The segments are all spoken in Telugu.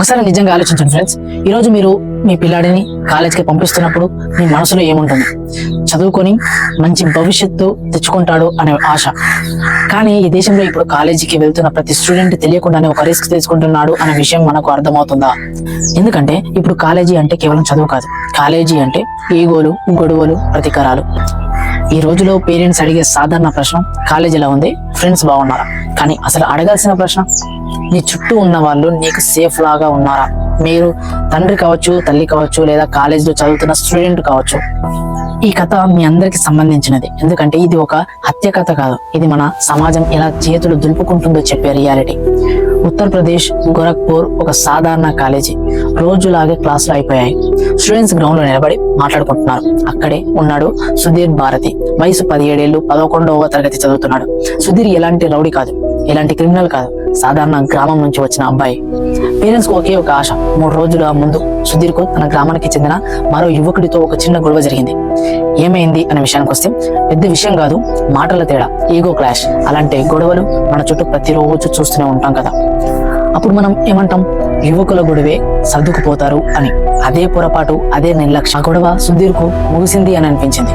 ఒకసారి నిజంగా ఆలోచించండి ఫ్రెండ్స్ ఈరోజు మీరు మీ పిల్లాడిని కాలేజ్కి పంపిస్తున్నప్పుడు మీ మనసులో ఏముంటుంది? చదువుకొని మంచి భవిష్యత్తు తెచ్చుకుంటాడు అనే ఆశ. కానీ ఈ దేశంలో ఇప్పుడు కాలేజీకి వెళ్తున్న ప్రతి స్టూడెంట్ తెలియకుండానే ఒక రిస్క్ తీసుకుంటున్నాడు అనే విషయం మనకు అర్థమవుతుందా? ఎందుకంటే ఇప్పుడు కాలేజీ అంటే కేవలం చదువు కాదు. కాలేజీ అంటే ఈగోలు గొడవలు ప్రతీకారాలు. ఈ రోజులో పేరెంట్స్ అడిగే సాధారణ ప్రశ్న కాలేజ్ ఎలా ఉంది ఫ్రెండ్స్ బాగున్నారా? కానీ అసలు అడగాల్సిన ప్రశ్న నీ చుట్టూ ఉన్న వాళ్ళు నీకు సేఫ్ లాగా ఉన్నారా? మీరు తండ్రి కావచ్చు తల్లి కావచ్చు లేదా కాలేజీలో చదువుతున్న స్టూడెంట్ కావచ్చు. ఈ కథ మీ అందరికి సంబంధించినది. ఎందుకంటే ఇది ఒక హత్య కథ కాదు. ఇది మన సమాజం ఎలా చేతులు దులుపుకుంటుందో చెప్పే రియాలిటీ ఉత్తరప్రదేశ్ గోరఖ్పూర్ ఒక సాధారణ కాలేజీ. రోజులాగే క్లాసులు అయిపోయాయి. స్టూడెంట్స్ గ్రౌండ్లో నిలబడి మాట్లాడుకుంటున్నారు. అక్కడే ఉన్నాడు సుధీర్ భారతి. వయసు పదిహేడేళ్ళు పదకొండవ తరగతి చదువుతున్నాడు. సుధీర్ ఎలాంటి రౌడీ కాదు. ఇలాంటి క్రిమినల్ కాదు. సాధారణ గ్రామం నుంచి వచ్చిన అబ్బాయి. పేరెంట్స్కు ఒకే ఒక ఆశ. మూడు రోజుల ముందు సుధీర్కు తన గ్రామానికి చెందిన మరో యువకుడితో ఒక చిన్న గొడవ జరిగింది. ఏమైంది అనే విషయానికి వస్తే పెద్ద విషయం కాదు మాటల తేడా ఈగో క్లాష్. అలాంటి గొడవలు మన చుట్టూ ప్రతిరోజు చూస్తూనే ఉంటాం కదా. అప్పుడు మనం ఏమంటాం? యువకుల గొడవే సర్దుకుపోతారు అని. అదే పొరపాటు అదే నిర్లక్ష్య. గొడవ సుధీర్కు ముగిసింది అని అనిపించింది.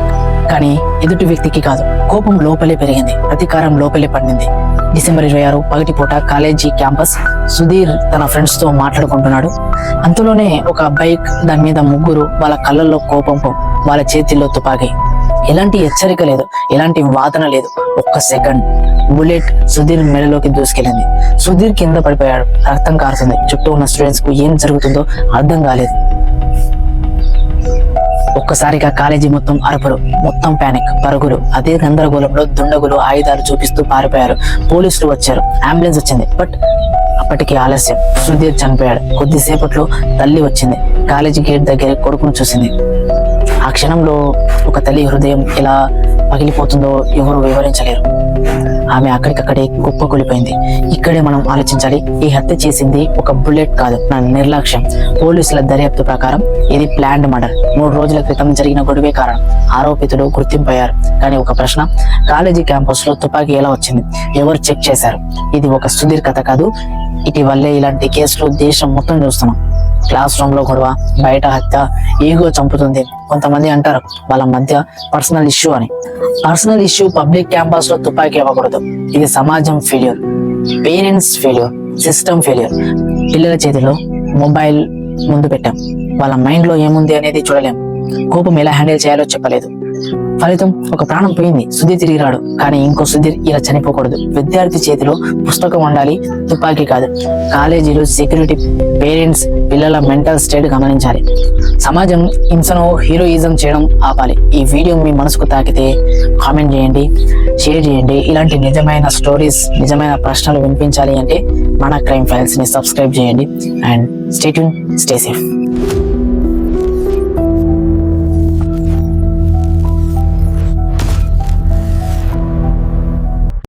కానీ ఎదుటి వ్యక్తికి కాదు. కోపం లోపలే పెరిగింది. ప్రతీకారం లోపలే పండింది. డిసెంబర్ ఇరవై ఆరు పగటిపూట కాలేజీ క్యాంపస్ సుధీర్ తన ఫ్రెండ్స్తో మాట్లాడుకుంటున్నాడు. అంతలోనే ఒక బైక్ దాని మీద ముగ్గురు వాళ్ళ కళ్ళల్లో కోపం వాళ్ళ చేతిలో తుపాకి. ఎలాంటి హెచ్చరిక లేదు. ఎలాంటి వాదన లేదు. ఒక్క సెకండ్. బుల్లెట్ సుధీర్ మెడలోకి దూసుకెళ్ళింది. సుధీర్ కింద పడిపోయాడు. రక్తం కారుతుంది. చుట్టూ ఉన్న స్టూడెంట్స్కు ఏం జరుగుతుందో అర్థం కాలేదు. ఒక్కసారిగా కాలేజీ మొత్తం అరుపులు మొత్తం ప్యానిక్ పరుగులు అదే గందరగోళంలో దుండగులు ఆయుధాలు చూపిస్తూ పారిపోయారు. పోలీసులు వచ్చారు. అంబులెన్స్ వచ్చింది. బట్ అప్పటికి ఆలస్యం. సుధీర్ చనిపోయాడు. కొద్దిసేపట్లో తల్లి వచ్చింది. కాలేజీ గేట్ దగ్గర కొడుకును చూసింది. ఆ క్షణంలో ఒక తల్లి హృదయం ఇలా పగిలిపోతుందో ఎవరు వివరించలేరు. ఆమె అక్కడికక్కడే కుప్పకూలిపోయింది. ఇక్కడే మనం ఆలోచించాలి ఈ హత్య చేసింది ఒక బుల్లెట్ కాదు నా నిర్లక్ష్యం. పోలీసుల దర్యాప్తు ప్రకారం ఇది ప్లాండ్ మర్డర్. మూడు రోజుల క్రితం జరిగిన గొడవే కారణం. ఆరోపితులు గుర్తింపయ్యారు. కానీ ఒక ప్రశ్న కాలేజీ క్యాంపస్లో తుపాకీ ఎలా వచ్చింది? ఎవరు చెక్ చేశారు? ఇది ఒక సుదీర్ఘత కథ కాదు ఇటీవల్లే ఇలాంటి కేసులు దేశం మొత్తం చూస్తున్నాం. క్లాస్ రూమ్లో గొడవ బయట హత్య ఈగో చంపుతుంది. కొంతమంది అంటారు వాళ్ళ మధ్య పర్సనల్ ఇష్యూ అని. పర్సనల్ ఇష్యూ పబ్లిక్ క్యాంపస్లో తుపాకీ ఇవ్వకూడదు ఇది సమాజం failure parents failure system failure పిల్లల చేతిలో మొబైల్ ముందు పెట్టాం. వాళ్ళ మైండ్లో ఏముంది అనేది చూడలేం. కోపం ఎలా హ్యాండిల్ చేయాలో చెప్పలేదు. ఫలితం ఒక ప్రాణం పోయింది. సుధీర్ తిరిగి రాడు కానీ ఇంకో సుధీర్ ఇలా చనిపోకూడదు. విద్యార్థి చేతిలో పుస్తకం ఉండాలి. తుపాకీ కాదు. కాలేజీలో సెక్యూరిటీ పేరెంట్స్ పిల్లల మెంటల్ స్టేట్ గమనించాలి. సమాజం హింసను హీరోయిజం చేయడం ఆపాలి. ఈ వీడియో మీ మనసుకు తాకితే కామెంట్ చేయండి షేర్ చేయండి. ఇలాంటి నిజమైన స్టోరీస్ నిజమైన ప్రశ్నలు వినిపించాలి అంటే మన క్రైమ్ ఫైల్స్ని సబ్స్క్రైబ్ చేయండి. And stay tune stay safe